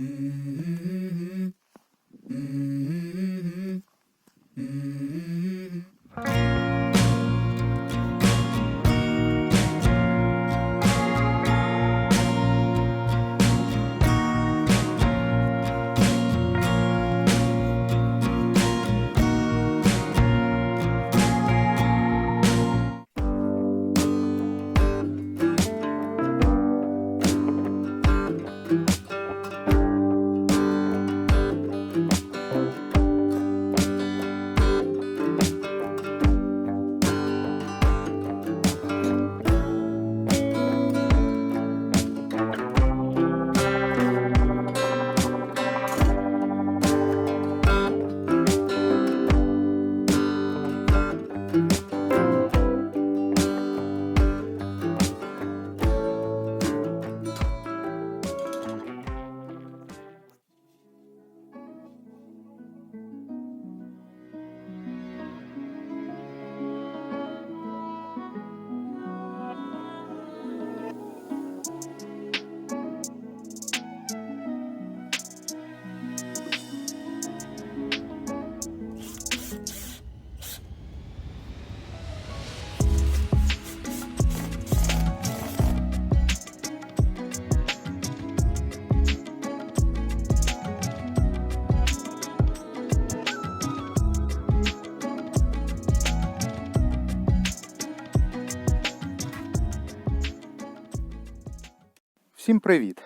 Mm-hmm. Всім привіт!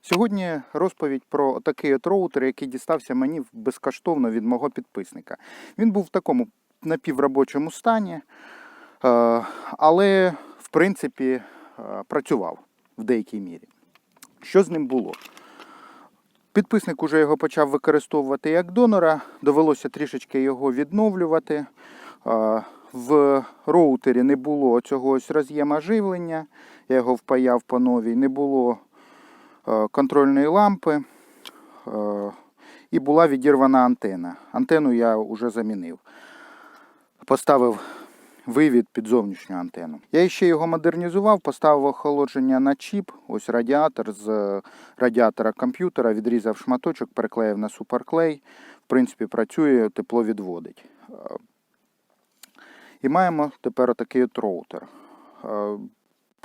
Сьогодні розповідь про такий от роутер, який дістався мені безкоштовно від мого підписника. Він був в такому напівробочому стані, е, але в принципі е, працював в деякій мірі. Що з ним було? Підписник уже його почав використовувати як донора, довелося трішечки його відновлювати. Е, В роутері не було цього ось роз'єма живлення, я його впаяв по новій, не було е, контрольної лампи е, і була відірвана антена. Антенну я вже замінив. Поставив вивід під зовнішню антенну. Я ще його модернізував, поставив охолодження на чіп, ось радіатор з е, радіатора комп'ютера, відрізав шматочок, переклеїв на суперклей. В принципі, працює, тепло відводить. І маємо тепер отакий от роутер.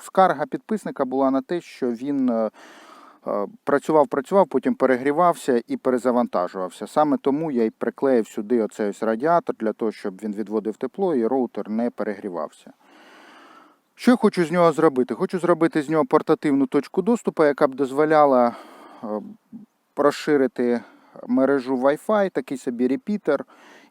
Скарга підписника була на те, що він е, е, працював, працював, потім перегрівався і перезавантажувався. Саме тому я й приклеїв сюди оцей ось радіатор для того, щоб він відводив тепло і роутер не перегрівався. Що я хочу з нього зробити? Хочу зробити з нього портативну точку доступу, яка б дозволяла е, розширити мережу Wi-Fi, такий собі репітер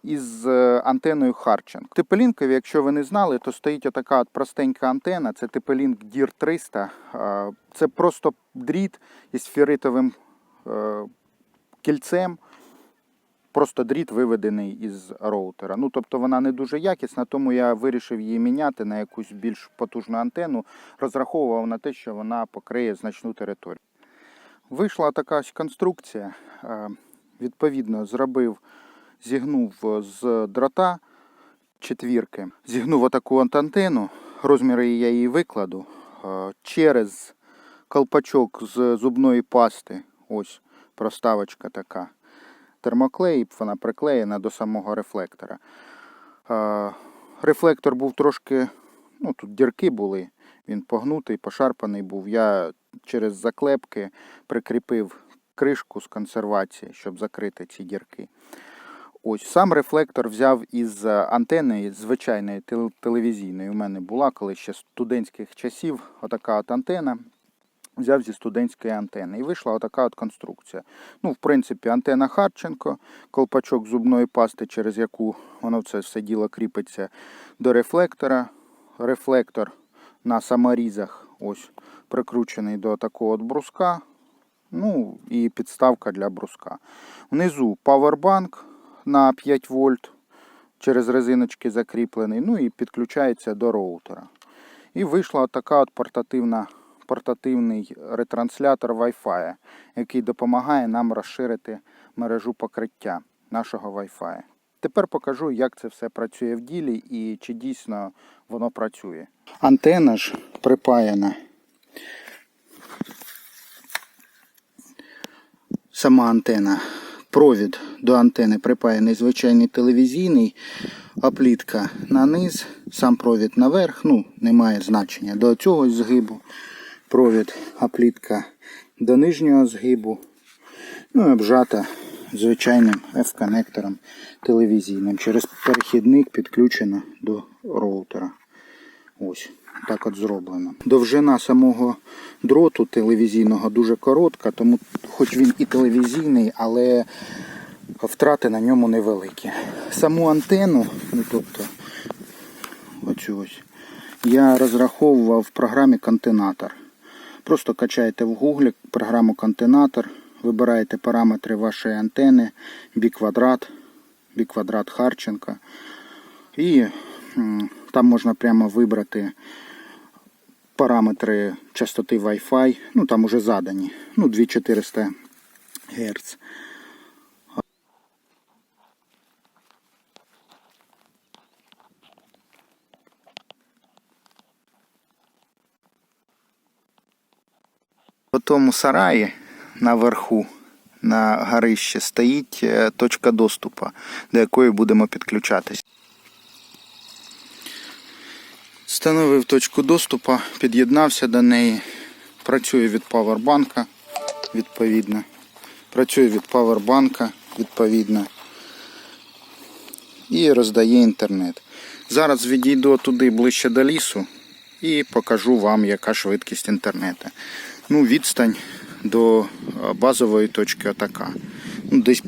із е, антеною Харченк. Типелінкові, якщо ви не знали, то стоїть отака от простенька антена, це Типелінк DIR 300. Е, Це просто дріт із ферритовим е, кільцем. Просто дріт виведений із роутера. Ну, тобто вона не дуже якісна, тому я вирішив її міняти на якусь більш потужну антенну. Розраховував на те, що вона покриє значну територію. Вийшла така конструкція. Відповідно, зробив, зігнув з дрота четвірки, зігнув отаку от антенну, розміри я її викладу е, через колпачок з зубної пасти. Ось проставочка така. Термоклей, вона приклеєна до самого рефлектора. Е, Рефлектор був трошки, ну тут дірки були, він погнутий, пошарпаний був. Я через заклепки прикріпив кришку з консервації, щоб закрити ці дірки. Ось сам рефлектор взяв із е, антени звичайної телевізійної. У мене була коли ще студентських часів отака от антена. Взяв зі студентської антени і вийшла отака от конструкція. Ну, в принципі, антена Харченко, колпачок зубної пасти, через яку воно це все діло кріпиться до рефлектора. Рефлектор на саморізах ось прикручений до такого от бруска. Ну і підставка для бруска. Внизу павербанк на 5 вольт через резиночки закріплений. Ну і підключається до роутера. І вийшла така от портативна, портативний ретранслятор Wi-Fi, який допомагає нам розширити мережу покриття нашого Wi-Fi. Тепер покажу, як це все працює в ділі і чи дійсно воно працює. Антена ж припаяна сама антена. Провід до антени припаяний звичайний телевізійний, а плітка на низ, сам провід наверх, ну, немає значення. До цього згибу провід, а плітка до нижнього згибу. Ну і обжата звичайним F-коннектором телевізійним. Через перехідник підключено до роутера. Ось так от зроблено. Довжина самого дроту телевізійного дуже коротка, тому хоч він і телевізійний, але втрати на ньому невеликі. Саму антенну, ну тобто оцю ось, я розраховував в програмі Континатор. Просто качаєте в гуглі програму Континатор, вибираєте параметри вашої антени, біквадрат, біквадрат Харченка. І там можна прямо вибрати параметри частоти Wi-Fi, ну там уже задані, ну 2400 Гц. У тому сараї наверху на горищі стоїть е, точка доступу, до якої будемо підключатись. Встановив точку доступу, під'єднався до неї. Працює від павербанка, відповідно. Працює від павербанка, відповідно. І роздає інтернет. Зараз відійду туди ближче до лісу і покажу вам, яка швидкість інтернету. Ну, відстань до е, базової точки атака. Ну, десь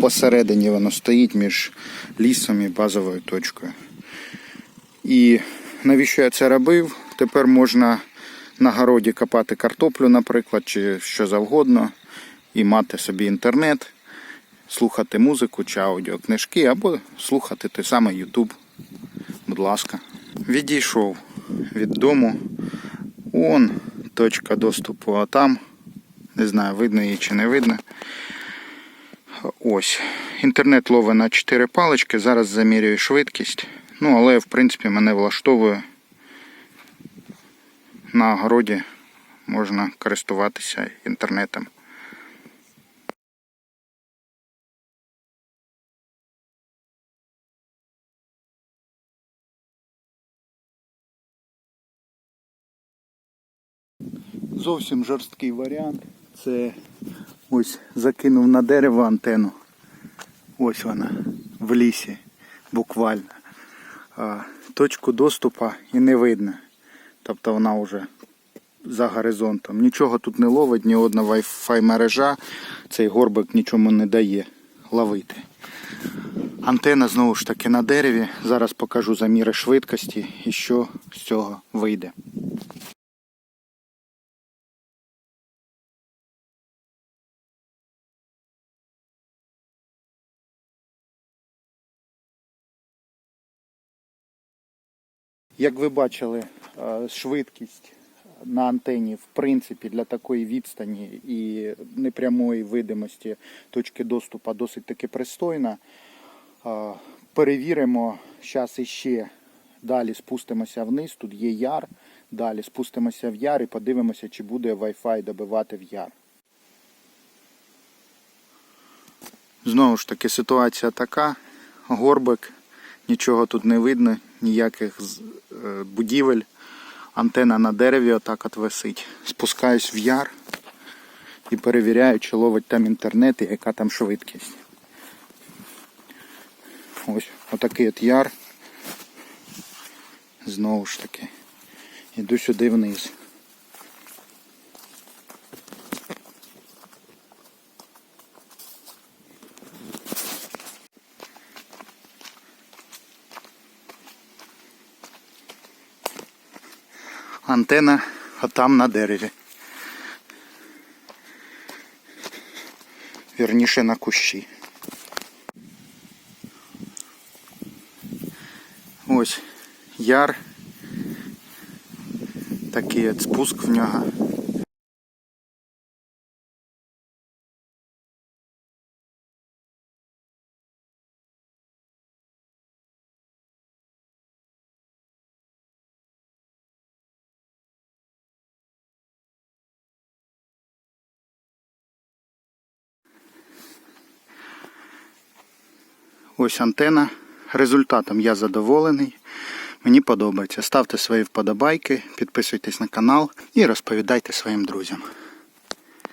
посередині воно стоїть між лісом і базовою точкою. І навіщо я це робив? Тепер можна на городі копати картоплю, наприклад, чи що завгодно, і мати собі інтернет, слухати музику чи аудіокнижки, або слухати той самий YouTube. Будь ласка. Відійшов від дому. Он точка доступу, а там. Не знаю, видно її чи не видно. Ось. Інтернет ловить на 4 палички. Зараз замірюю швидкість. Ну, але в принципі мене влаштовує. На городі можна користуватися інтернетом. Зовсім жорсткий варіант. Це ось закинув на дерево антенну. Ось вона в лісі, буквально. Точку доступу і не видно. Тобто вона вже за горизонтом. Нічого тут не ловить, ні одна Wi-Fi мережа. Цей горбик нічому не дає ловити. Антена знову ж таки на дереві. Зараз покажу заміри швидкості і що з цього вийде. Як ви бачили, е, швидкість на антені, в принципі, для такої відстані і непрямої видимості точки доступу досить таки пристойна. Е, Перевіримо зараз іще. Далі спустимося вниз, тут є яр. Далі спустимося в яр і подивимося, чи буде Wi-Fi добивати в яр. Знову ж таки, ситуація така. Горбик, нічого тут не видно, ніяких е, будівель. Антена на дереві отак от висить. Спускаюсь в яр і перевіряю, чи ловить там інтернет і яка там швидкість. Ось отакий от яр. Знову ж таки. Іду сюди вниз. Антена там на дереві. Вірніше на кущі. Ось яр. Такий спуск в нього. Ось антена. Результатом я задоволений. Мені подобається. Ставте свої вподобайки, підписуйтесь на канал і розповідайте своїм друзям.